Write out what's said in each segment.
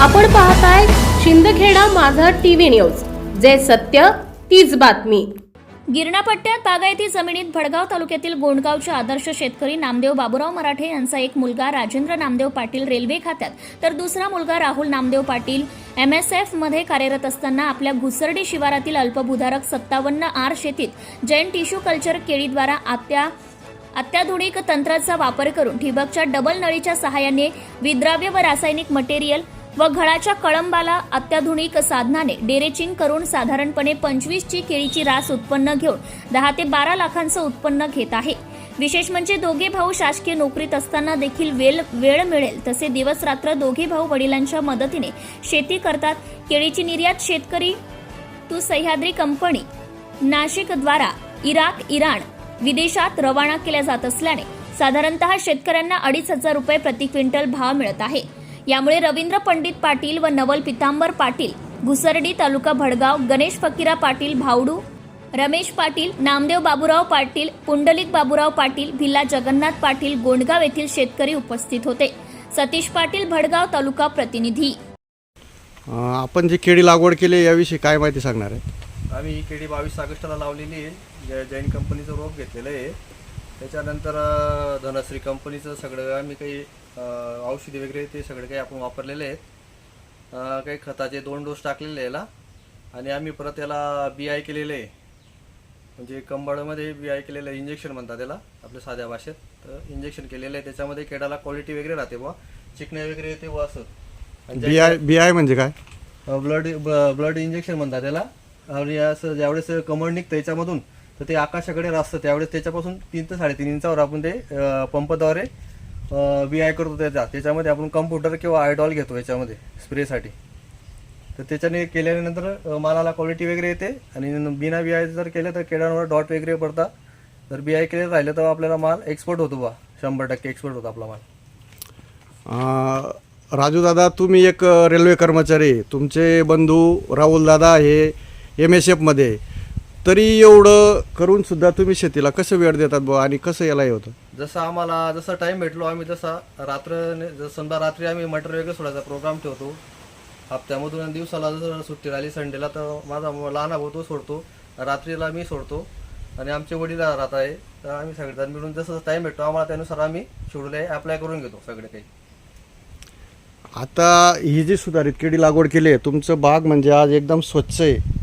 आपण पाहताय शिंदखेडा माझा टीव्ही न्यूज. जे सत्य तीच बातमी. गिरणा पट्ट्यात बागायती जमिनीत भडगाव तालुक्यातील गोंडगावचे आदर्श शेतकरी नामदेव बाबुराव मराठे यांचा एक मुलगा राजेंद्र नामदेव पाटील रेल्वे खात्यात. तर दुसरा मुलगा राहुल नामदेव पाटील एम एस एफमध्ये कार्यरत असताना आपल्या घुसर्डी शिवारातील अल्पभूधारक सत्तावन्न आर शेतीत जैन टिश्यू कल्चर केळीद्वारा आत्या अत्याधुनिक तंत्राचा वापर करून ठिबकच्या डबल नळीच्या सहाय्याने विद्राव्य व रासायनिक मटेरियल व घडाच्या कळंबाला अत्याधुनिक साधनाने डेरेचिंग करून साधारणपणे पंचवीसची केळीची रास उत्पन्न घेऊन दहा ते बारा लाखांचं उत्पन्न घेत आहे. विशेष म्हणजे दोघे भाऊ शासकीय नोकरीत असताना देखील वेळ वेळ मिळेल तसे दिवस रात्र दोघे भाऊ वडिलांच्या मदतीने शेती करतात. केळीची निर्यात शेतकरी तू सह्याद्री कंपनी नाशिकद्वारा इराक इराण विदेशात रवाना केल्या जात असल्याने साधारणतः शेतकऱ्यांना अडीच हजार रुपये प्रति क्विंटल भाव मिळत आहे. यामुळे रवींद्र पंडित पाटील व नवल पितांबर पाटील घुसर्डी तालुका भडगाव गणेश फकीरा पाटील भावडू रमेश पाटील नामदेव बाबूराव पाटील पुंडलिक बाबूराव पाटील भिल्ला जगन्नाथ पाटील गोंडगाव येथील शेतकरी उपस्थित होते. सतीश पाटील भडगाव तालुका प्रतिनिधी. आपण जी केळी लागवड केली आहे याविषयी काय माहिती सांगणार आहे? आम्ही ही केळी बावीस ऑगस्टला लावलेली आहे. जैन कंपनीचं रोप घेतलेलं आहे. त्याच्यानंतर धनश्री कंपनीचं सगळं आम्ही काही औषधी वगैरे ते सगळे काही आपण वापरलेले आहेत. काही खताचे दोन डोस टाकलेले याला. आणि आम्ही परत याला बी आय केलेलं. आहे म्हणजे कंबाळमध्ये बी आय केलेलं इंजेक्शन म्हणतात त्याला आपल्या साध्या भाषेत. तर इंजेक्शन केलेलं आहे. त्याच्यामध्ये केळाला क्वालिटी वगैरे राहते बुवा. चिकणे वगैरे येते बुवा असं. बी आय बी आय म्हणजे काय? ब्लड ब्लड इंजेक्शन म्हणतात त्याला आणि असं ज्यावेळेस कमळ निघतं याच्यामधून तर ते आकाशाकडे रासतं त्यावेळेस त्याच्यापासून तीन ते साडेतीन इंचावर आपण ते पंपद्वारे बी आय करतो त्याचा त्याच्यामध्ये आपण कम्प्युटर किंवा आयडॉल घेतो याच्यामध्ये स्प्रेसाठी तर त्याच्याने केल्यानंतर मालाला क्वालिटी वगैरे येते आणि बिना बी आय जर केलं तर केळ्यांवर डॉट वगैरे पडतात. तर बी आय केलं राहिलं तर आपल्याला माल एक्सपोर्ट होतो बा शंभर टक्के एक्सपोर्ट होतो आपला माल. राजू दादा तुम्ही एक रेल्वे कर्मचारी आहे. तुमचे बंधू राहुल दादा हे एम एस एफमध्ये तरी एवढं करून सुद्धा तुम्ही शेतीला कसं वेळ देतात बुवा आणि कसं याला हे होतं? जसं आम्हाला जसं टाइम भेटलो आम्ही जसा रात्र समजा रात्री आम्ही मटर वगैरे सोडायचा प्रोग्राम ठेवतो हप्त्यामधून आणि दिवसाला जर सुट्टी राहिली संडेला तर माझा लहान भाऊ तो सोडतो. रात्रीला मी सोडतो आणि आमचे वडील राहत आहे तर आम्ही सगळेजण मिळून जसं टाइम भेटतो आम्हाला त्यानुसार आम्ही शेड्यूल आहे अप्लाय करून घेतो सगळे काही. आता ही जी सुधारित केळी लागवड केली आहे तुमचं बाग म्हणजे आज एकदम स्वच्छ आहे.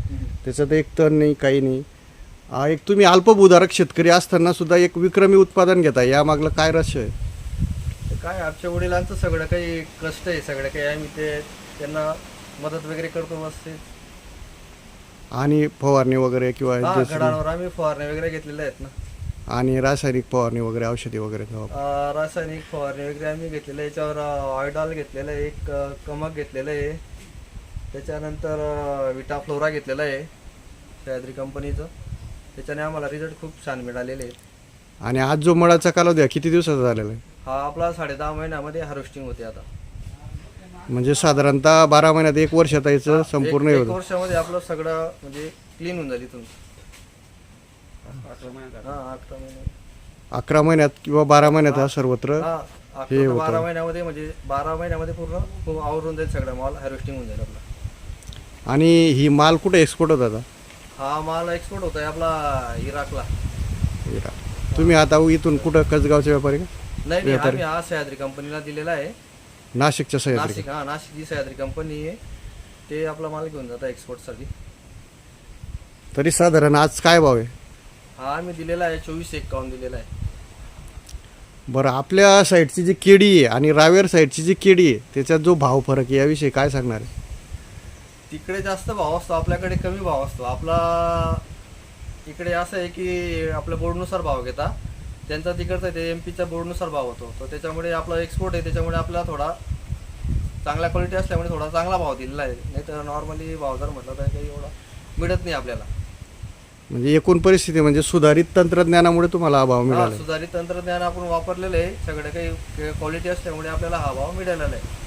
त्याच्यात एक तण नाही काही नाही. आ, एक तुम्ही अल्पभूधारक शेतकरी असताना सुद्धा एक विक्रमी उत्पादन घेता यामागलं काय रहस्य आहे? काय आमच्या वडिलांचं सगळं काही कष्ट आहे सगळं काही. आम्ही ते त्यांना मदत वगैरे करतो मस्त. आणि फवारणी वगैरे किंवा हा घडांवर आम्ही फवारण्या वगैरे घेतलेल्या आहेत ना. आणि रासायनिक फवारणी वगैरे औषधी वगैरे. अ, रासायनिक फवारणी वगैरे आम्ही घेतलेलं आहे. याच्यावर ऑयडॉल घेतलेलं आहे एक अ, कमक घेतलेलं आहे. त्याच्यानंतर विटा फ्लोरा घेतलेला आहे. सह्याद्री कंपनीचं. त्याच्याने आम्हाला रिझल्ट खूप छान मिळालेले आहेत. आणि आज जो मळाचा कालावधी आहे किती दिवसाचा झालेला आहे? हा आपला साडे दहा महिन्यामध्ये हार्वेस्टिंग होते आता. म्हणजे साधारणतः बारा महिन्यात एक वर्षात याचं संपूर्ण एक- हे एक होतं वर्षामध्ये आपलं सगळं म्हणजे क्लीन होऊन जाईल इथून. हा अकरा महिने. अकरा महिन्यात किंवा बारा महिन्यात हा सर्वत्र हा अकरा ते. बारा महिन्यामध्ये म्हणजे बारा महिन्यामध्ये पूर्ण पूर्ण आवरून जाईल सगळं माल हार्वेस्टिंग होऊन जाईल आपला. आणि ही माल कुठे एक्सपोर्ट होत आता? हा माल एक्सपोर्ट होत आहे आपला इराकला. इरा. तुम्ही आता इथून कुठं कसगावचे व्यापारी का? नाही नाही आम्ही हा सह्याद्री कंपनीला दिलेला आहे. नाशिकच्या सह्याद्री नाशिक हा नाशिकची सह्याद्री कंपनी आहे. ते आपला माल घेऊन जातात एक्सपोर्टसाठी तरी साधारण आज काय भाव आहे? हा आम्ही दिलेला आहे चोवीस एक्कावन्न दिलेला आहे. बरं आपल्या साईडची जी केळी आहे आणि रावेर साईडची जी केळी आहे त्याच्यात जो भाव फरक आहे याविषयी काय सांगणार आहे? तिकडे जास्त भाव असतो आपल्याकडे कमी भाव असतो. आपला इकडे असं आहे की आपल्या बोर्डनुसार भाव घेता. त्यांचा तिकडचा ते एम पीच्या बोर्डनुसार भाव होतो. तर त्याच्यामुळे आपला एक्सपोर्ट आहे त्याच्यामुळे आपल्याला थोडा चांगला क्वालिटी असल्यामुळे थोडा चांगला भाव दिलेला आहे. नाही तर नॉर्मली भाव जर म्हटलं तर काही एवढा मिळत नाही आपल्याला. म्हणजे एकूण परिस्थिती म्हणजे सुधारित तंत्रज्ञानामुळे तुम्हाला हा भाव हा मिळाला सुधारित तंत्रज्ञान आपण वापरलेलं आहे. सगळं काही क्वालिटी असल्यामुळे आपल्याला हा भाव मिळालेला आहे.